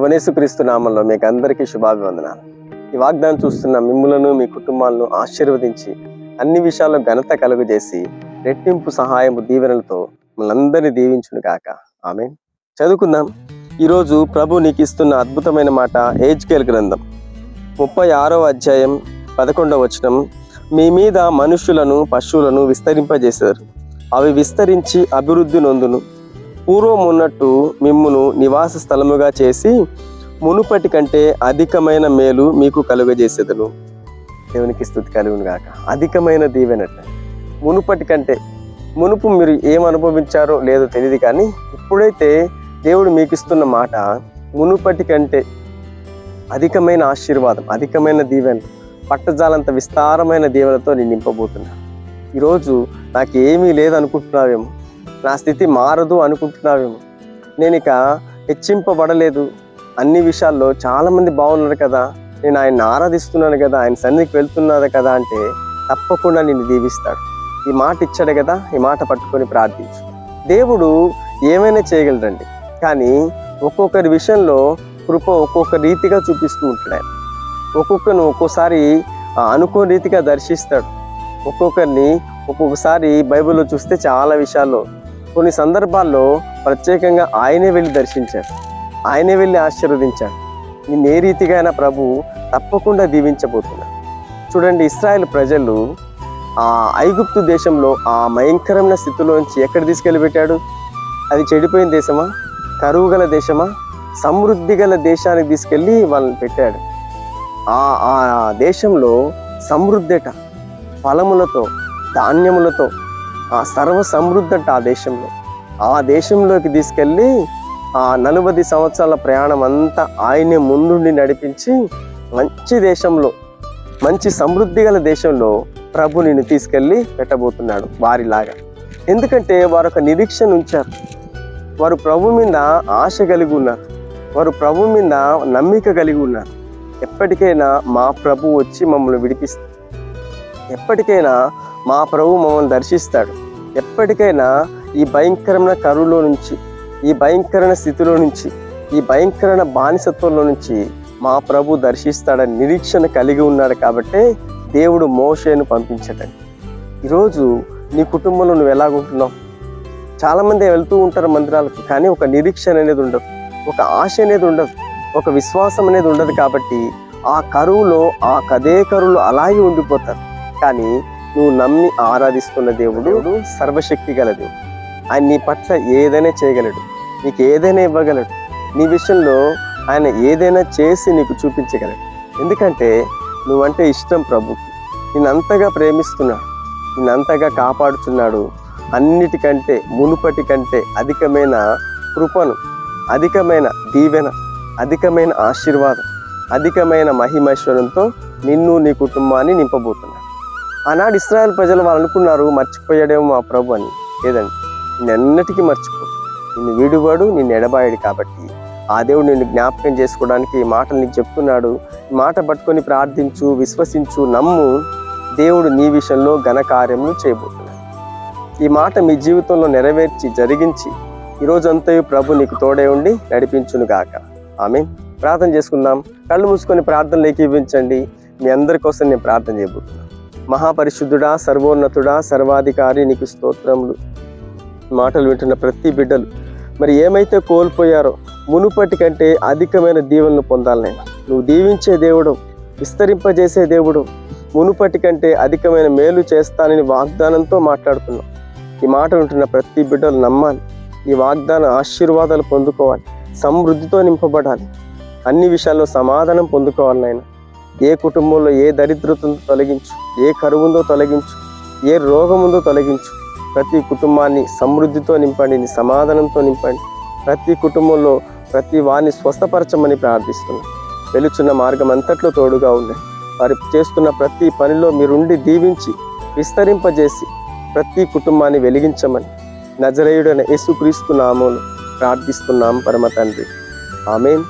ప్రభనేసుక్రీస్తు నామంలో మీకు అందరికీ శుభాభివందనాలు. ఈ వాగ్దానం చూస్తున్న మిమ్ములను మీ కుటుంబాలను ఆశీర్వదించి అన్ని విషయాల్లో ఘనత కలుగజేసి రెట్టింపు సహాయము దీవెనలతో మనందరినీ దీవించును కాక ఆమె చదువుకుందాం. ఈరోజు ప్రభు నీకు ఇస్తున్న అద్భుతమైన మాట ఏజ్కేల్ గ్రంథం. ముప్పై ఆరో అధ్యాయం పదకొండవ వచనం. మీ మీద మనుషులను పశువులను విస్తరింపజేశారు అవి విస్తరించి అభివృద్ధి నొందును. పూర్వం ఉన్నట్టు మిమ్మును నివాస స్థలముగా చేసి మునుపటి కంటే అధికమైన మేలు మీకు కలుగజేసేదను. దేవునికి స్థుతి కలుగును గాక. అధికమైన దీవెనట. మునుపటి కంటే మునుపు మీరు ఏం అనుభవించారో లేదో తెలియదు కానీ ఇప్పుడైతే దేవుడు మీకు ఇస్తున్న మాట మునుపటి కంటే అధికమైన ఆశీర్వాదం అధికమైన దీవెన పట్టజాలంత విస్తారమైన దీవెనతో నేను నింపబోతున్నా ఈరోజు నాకు ఏమీ లేదనుకుంటున్నావేమో? నా స్థితి మారదు అనుకుంటున్నావేమో. నేను ఇక హెచ్చింపబడలేదు. అన్ని విషయాల్లో చాలామంది బాగున్నారు కదా. నేను ఆయన ఆరాధిస్తున్నాను కదా. ఆయన సన్నిధికి వెళ్తున్నాను కదా అంటే తప్పకుండా నిన్ను దీవిస్తాడు. ఈ మాట ఇచ్చాడు కదా. ఈ మాట పట్టుకొని ప్రార్థించు. దేవుడు ఏమైనా చేయగలరండి కానీ ఒక్కొక్కరి విషయంలో కృప ఒక్కొక్క రీతిగా చూపిస్తూ ఉంటాడు ఆయన ఒక్కొక్కరిని ఒక్కోసారి అనుకోని రీతిగా దర్శిస్తాడు. ఒక్కొక్కరిని ఒక్కొక్కసారి బైబిల్లో చూస్తే చాలా విషయాల్లో కొన్ని సందర్భాల్లో ప్రత్యేకంగా ఆయనే వెళ్ళి దర్శించాడు. ఆయనే వెళ్ళి ఆశీర్వదించాడు. నిన్న ఏ రీతిగా అయినా ప్రభు తప్పకుండా దీవించబోతున్నాడు. చూడండి ఇస్రాయల్ ప్రజలు ఆ ఐగుప్తు దేశంలో ఆ భయంకరమైన స్థితిలోంచి ఎక్కడ తీసుకెళ్ళి పెట్టాడు అది చెడిపోయిన దేశమా? కరువు గల దేశమా? సమృద్ధి గల దేశానికి తీసుకెళ్ళి వాళ్ళని పెట్టాడు. ఆ ఆ దేశంలో సమృద్ధట ఫలములతో ధాన్యములతో ఆ సర్వ సమృద్ధి ఆ దేశంలో. ఆ దేశంలోకి తీసుకెళ్ళి ఆ నలభై సంవత్సరాల ప్రయాణం అంతా ఆయనే ముందుండి నడిపించి మంచి దేశంలో మంచి సమృద్ధి గల దేశంలో ప్రభు నిన్ను తీసుకెళ్ళి పెట్టబోతున్నాడు వారిలాగా. ఎందుకంటే వారు ఒక నిరీక్షణ ఉంచారు. వారు ప్రభు మీద ఆశ కలిగి ఉన్నారు. వారు ప్రభు మీద నమ్మిక కలిగి ఉన్నారు. ఎప్పటికైనా మా ప్రభు వచ్చి మమ్మల్ని విడిపిస్తారు ఎప్పటికైనా మా ప్రభు మమ్మల్ని దర్శిస్తాడు. ఎప్పటికైనా ఈ భయంకరమైన కరువులో నుంచి ఈ భయంకరమైన స్థితిలో నుంచి ఈ భయంకరమైన బానిసత్వంలో నుంచి మా ప్రభు దర్శిస్తాడని నిరీక్షణ కలిగి ఉన్నాడు కాబట్టే దేవుడు మోషేను పంపించటండి ఈరోజు నీ కుటుంబంలో నువ్వు ఎలాగుంటున్నావు? చాలామంది వెళ్తూ ఉంటారు మందిరాలకు కానీ ఒక నిరీక్షణ అనేది ఉండదు. ఒక ఆశ అనేది ఉండదు. ఒక విశ్వాసం అనేది ఉండదు కాబట్టి ఆ కరువులో ఆ కదే కరువులో అలాగే ఉండిపోతారు. కానీ నువ్వు నమ్మి ఆరాధిస్తున్న దేవుడు సర్వశక్తి గల దేవుడు. ఆయన నీ పట్ల ఏదైనా చేయగలడు నీకు ఏదైనా ఇవ్వగలడు. నీ విషయంలో ఆయన ఏదైనా చేసి నీకు చూపించగలడు. ఎందుకంటే నువ్వంటే ఇష్టం ప్రభుకి నిన్నంతగా ప్రేమిస్తున్నాడు నిన్నంతగా కాపాడుతున్నాడు. అన్నిటికంటే మునుపటి కంటే అధికమైన కృపను అధికమైన దీవెన అధికమైన ఆశీర్వాదం అధికమైన మహిమైశ్వరంతో నిన్ను నీ కుటుంబాన్ని నింపబోతున్నాడు. ఆనాడు ఇస్రాయల్ ప్రజలు వాళ్ళు అనుకున్నారు మర్చిపోయాడేమో మా ప్రభు అని. లేదండి నిన్నటికీ మర్చిపో. నిన్ను వీడువాడు నిన్ను ఎడబాయాడు కాబట్టి. ఆ దేవుడు నిన్ను జ్ఞాపకం చేసుకోవడానికి ఈ మాటలు నీకు చెప్తున్నాడు. మాట పట్టుకొని ప్రార్థించు విశ్వసించు నమ్ము. దేవుడు నీ విషయంలో ఘనకార్యములు చేయబోతున్నాడు. ఈ మాట మీ జీవితంలో నెరవేర్చి జరిగించి ఈ ప్రభు నీకు తోడే ఉండి నడిపించును గాక. ఆమె ప్రార్థన చేసుకుందాం. కళ్ళు మూసుకొని ప్రార్థనలు ఏకీవించండి మీ అందరి కోసం నేను ప్రార్థన చేయబోతున్నాను. మహాపరిశుద్ధుడా సర్వోన్నతుడా సర్వాధికారి నీకు స్తోత్రములు. మాటలు వింటున్న ప్రతి బిడ్డలు మరి ఏమైతే కోల్పోయారో మునుపటి కంటే అధికమైన దీవెనలు పొందాలి నేను నువ్వు దీవించే దేవుడు విస్తరింపజేసే దేవుడు మునుపటి కంటే అధికమైన మేలు చేస్తానని వాగ్దానంతో మాట్లాడుతున్నావు. ఈ మాట వింటున్న ప్రతి బిడ్డలు నమ్మాలి. ఈ వాగ్దాన ఆశీర్వాదాలు పొందుకోవాలి. సమృద్ధితో నింపబడాలి. అన్ని విషయాల్లో సమాధానం పొందుకోవాలి నాయన ఏ కుటుంబంలో ఏ దరిద్రతను తొలగించు ఏ కరువుందో తొలగించు ఏ రోగం ఉందో తొలగించు. ప్రతి కుటుంబాన్ని సమృద్ధితో నింపండి సమాధానంతో నింపండి. ప్రతి కుటుంబంలో ప్రతి వారిని స్వస్థపరచమని ప్రార్థిస్తున్నాను వెలుచున్న మార్గం అంతట్లో తోడుగా ఉండండి. వారు చేస్తున్న ప్రతి పనిలో మీరుండి దీవించి విస్తరింపజేసి ప్రతి కుటుంబాన్ని వెలిగించమని నజరేయుడైన యేసుక్రీస్తు నామమును ప్రార్థిస్తున్నాం పరమ తండ్రి. ఆమెన్.